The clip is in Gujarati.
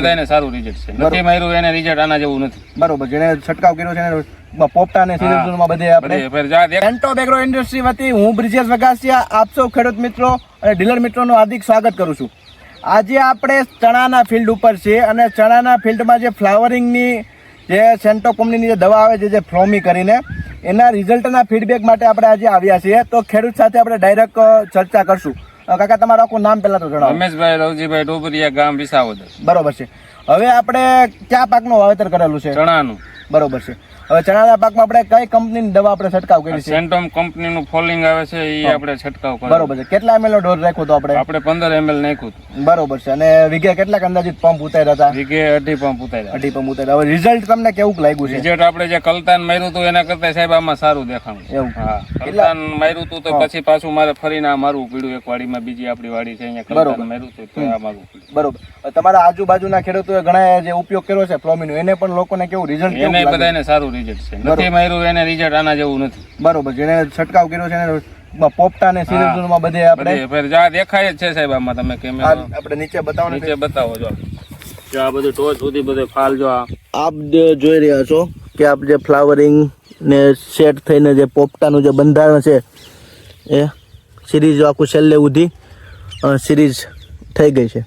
બધાને સારું રિઝલ્ટ છે. નથી માર્યું એને રિઝલ્ટ આના જેવું નથી. બરોબર જેને છંટકાવ કર્યો છે એને પોપટા બધે આપણે બેગ્રો ઇન્ડસ્ટ્રી વતી હું બ્રિજેશ વગાસિયા આપ સૌ ખેડૂત મિત્રો અને ડીલર મિત્રોનું હાર્દિક સ્વાગત કરું છું. આજે આપણે ચણાના ફિલ્ડ ઉપર છે અને ચણાના ફિલ્ડમાં જે ફ્લાવરિંગની જે સેન્ટો કંપનીની જે દવા આવે છે જે ફ્રોમી કરીને એના રિઝલ્ટના ફીડબેક માટે આપણે આજે આવ્યા છીએ. તો ખેડૂત સાથે આપણે ડાયરેક્ટ ચર્ચા કરશું. કાકા તમારું આખું નામ પહેલા તો જણાવો. રમેશભાઈ રવજીભાઈ ડોબરિયા ગામ વિસાવદર. બરોબર છે. હવે આપણે કયા પાકનું વાવેતર કરેલું છે? ચણાનું. બરોબર છે. હવે ચણાના પાકમાં આપણે કઈ કંપનીની દવા આપણે છંટકાવ કરી છે? સેન્ટોમ કંપનીનું ફોલિંગ આવે છે એ આપણે છંટકાવ કર્યો બરોબર છે. કેટલા એમએલ નો ડોઝ રાખ્યો હતો આપણે? આપણે પંદર એમએલ નાખ્યું બરોબર છે. અને વીઘે કેટલાક અંદાજિત પંપ ઉતાર્યા હતા? વીઘે અઢી પંપ ઉતાર્યા. અઢી પંપ ઉતાર્યા. હવે રિઝલ્ટ તમને કેવું લાગ્યું છે? રિઝલ્ટ આપણે જે કલતાન માર્યું હતું એના કરતા સાહેબ આમાં સારું દેખાણું એવું. હા. કલતાન માર્યું હતું તો પછી પાછું મારે ફરીને આ મારવું પડ્યું. એક વાડીમાં બીજી આપણી વાડી છે અહીંયા કલતાન માર્યું હતું તો આ મારવું પડ્યું. બરોબર. તમારા આજુબાજુના ખેડૂતોએ ઘણા જે ઉપયોગ કર્યો છે ફ્લોમીનો એને પણ લોકોને કેવું રિઝલ્ટ કેવું એને બધાને સારું રિઝલ્ટ છે. નથી માર્યું એને રિઝલ્ટ આના જેવું નથી. બરોબર જેને છંટકાવ કર્યો છે એને પોપટા અને સિરિઝમાં બધે આપણે જા દેખાય જ છે સાહેબ આમાં તમે કેમ કેમેરા આપણે નીચે બતાવો ને નીચે બતાવો જો. જો આ બધું ટોચ સુધી બધે ફાલ જો આપ જોઈ રહ્યા છો કે આપ જે ફ્લાવરિંગ ને સેટ થઈને જે પોપટાનું જે બંધારણ છે એ સિરીઝ આખું છેલ્લે સુધી સિરીઝ થઈ ગઈ છે.